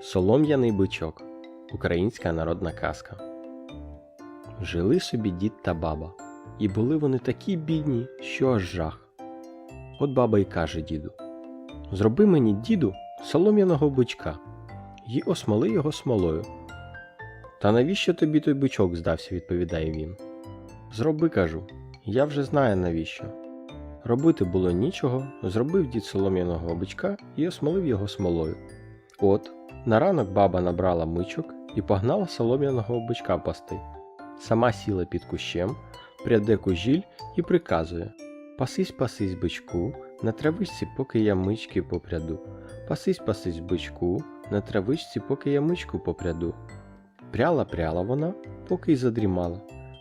Солом'яний бичок. Українська народна казка. Жили собі дід та баба, і були вони такі бідні, що аж жах. От баба й каже діду: Зроби мені, діду, солом'яного бичка, й осмоли його смолою. Та навіщо тобі той бичок здався, відповідає він. Зроби, кажу, я вже знаю навіщо. Робити було нічого, зробив дід солом'яного бичка і осмолив його смолою. От, на ранок баба набрала мичок і погнала солом'яного бичка пасти. Сама сіла під кущем, пряде кужіль і приказує Пасись, пасись, бичку, на травичці, поки я мички попряду. Пасись, пасись, бичку, на травичці, поки я мичку попряду. Пряла пряла вона, поки й задрімала,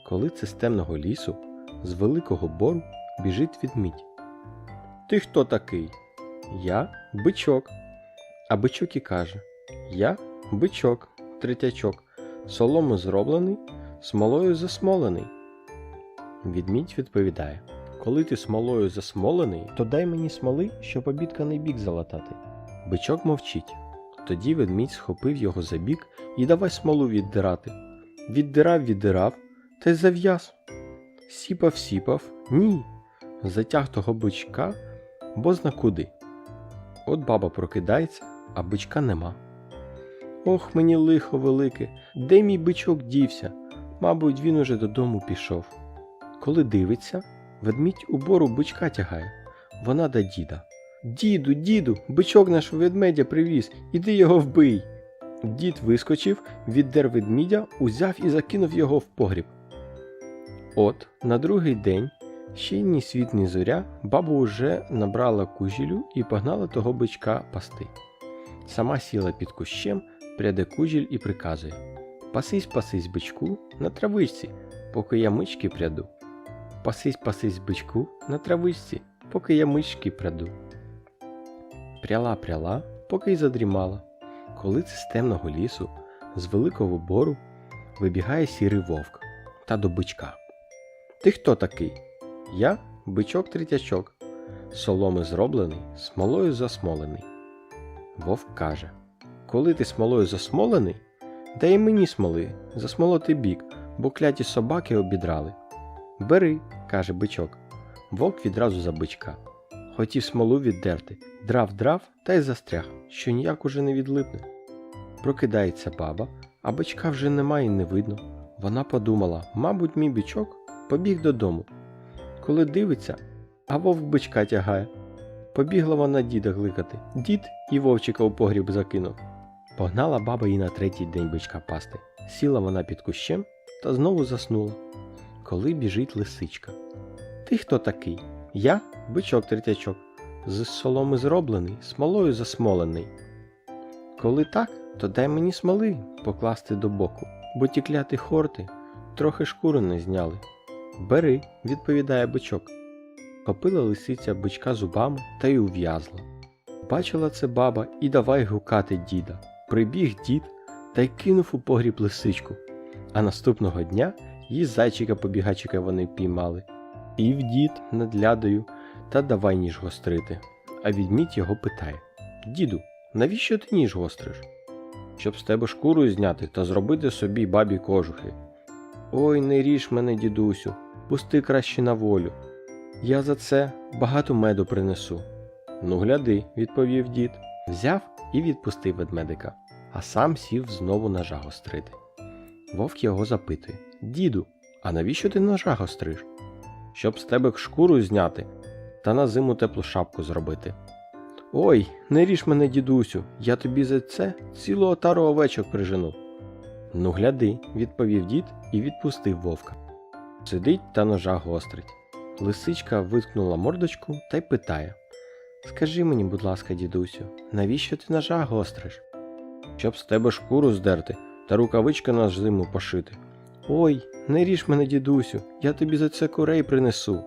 коли це з темного лісу, з великого бору біжить відмідь. Ти хто такий? Я бичок. А бичок і каже: Я бичок, третячок, солому зроблений, смолою засмолений. Відмідь відповідає: Коли ти смолою засмолений, то дай мені смоли, щоб обідканий бік залатати. Бичок мовчить. Тоді ведмідь схопив його за бік і давай смолу віддирати. Віддирав, віддирав, та й зав'яз. Сіпав, сіпав, ні. Затяг того бичка, бозна куди. От баба прокидається, а бичка нема. Ох, мені лихо велике, де мій бичок дівся? Мабуть, він уже додому пішов. Коли дивиться, ведмідь у бору бичка тягає. Вона до діда. Діду, діду, бичок наш ведмедя привіз, іди його вбий. Дід вискочив, віддер ведмідя, узяв і закинув його в погріб. От, на другий день, ще й ні світ, ні зоря, баба уже набрала кужілю і погнала того бичка пасти. Сама сіла під кущем, пряде кужіль і приказує Пасись, пасись, бичку, на травичці, поки я мички пряду. Пасись, пасись, бичку, на травичці, поки я мички пряду. Пряла, пряла, поки й задрімала. Коли це з темного лісу, з великого бору, вибігає сірий вовк та до бичка. Ти хто такий? Я бичок третячок, соломи зроблений, смолою засмолений. Вовк каже: Коли ти смолою засмолений, дай мені смоли, засмолоти бік, бо кляті собаки обідрали. Бери, каже бичок. Вовк відразу за бичка. Хотів смолу віддерти, драв драв та й застряг, що ніяк уже не відлипне. Прокидається баба, а бичка вже немає і не видно. Вона подумала, мабуть, мій бичок побіг додому. Коли дивиться, а вовк бичка тягає. Побігла вона діда гликати. Дід і вовчика у погріб закинув. Погнала баба її на третій день бичка пасти. Сіла вона під кущем та знову заснула. Коли біжить лисичка. Ти хто такий? Я бичок третячок, з соломи зроблений, смолою засмолений. Коли так, то дай мені смоли покласти до боку, бо ті кляті хорти трохи шкуру не зняли. Бери, відповідає бичок. Хопила лисиця бичка зубами та й ув'язла. Бачила це баба і давай гукати діда. Прибіг дід та й кинув у погріб лисичку. А наступного дня її зайчика побігачика вони піймали. І в дід над лядою та давай ніж гострити. А відмідь його питає: Діду, навіщо ти ніж гостриш? Щоб з тебе шкуру зняти та зробити собі бабі кожухи. Ой, не ріж мене, дідусю, пусти краще на волю. Я за це багато меду принесу. Ну, гляди, відповів дід, взяв і відпустив ведмедика, а сам сів знову ножа гострити. Вовк його запитує Діду, а навіщо ти ножа гостриш? Щоб з тебе шкуру зняти та на зиму теплу шапку зробити. Ой, не ріж мене, дідусю, я тобі за це цілу отару овечок прижену. Ну, гляди, відповів дід і відпустив вовка. Сидить та ножа гострить. Лисичка виткнула мордочку та й питає Скажи мені, будь ласка, дідусю, навіщо ти ножа гостриш? Щоб з тебе шкуру здерти та рукавички на зиму пошити. Ой, не ріж мене, дідусю, я тобі за це курей принесу.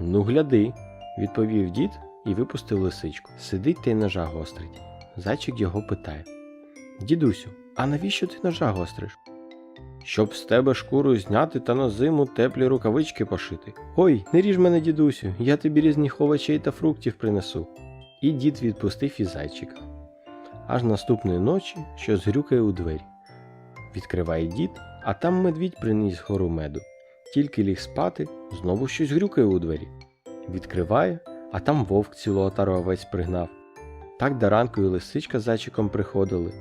Ну, гляди, відповів дід і випустив лисичку. Сидить та й ножа гострить. Зайчик його питає Дідусю, а навіщо ти ножа гостриш? Щоб з тебе шкуру зняти та на зиму теплі рукавички пошити. Ой, не ріж мене, дідусю, я тобі різних овочей та фруктів принесу. І дід відпустив і зайчика. аж наступної ночі щось грюкає у двері. Відкриває дід, а там медвідь приніс гору меду. Тільки ліг спати, знову щось грюкає у двері. Відкриває, а там вовк отару овець пригнав. Так до ранку і лисичка зайчиком приходили.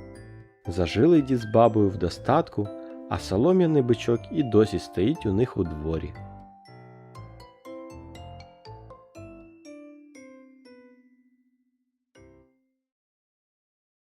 Зажили дід з бабою в достатку, а солом'яний бичок і досі стоїть у них у дворі.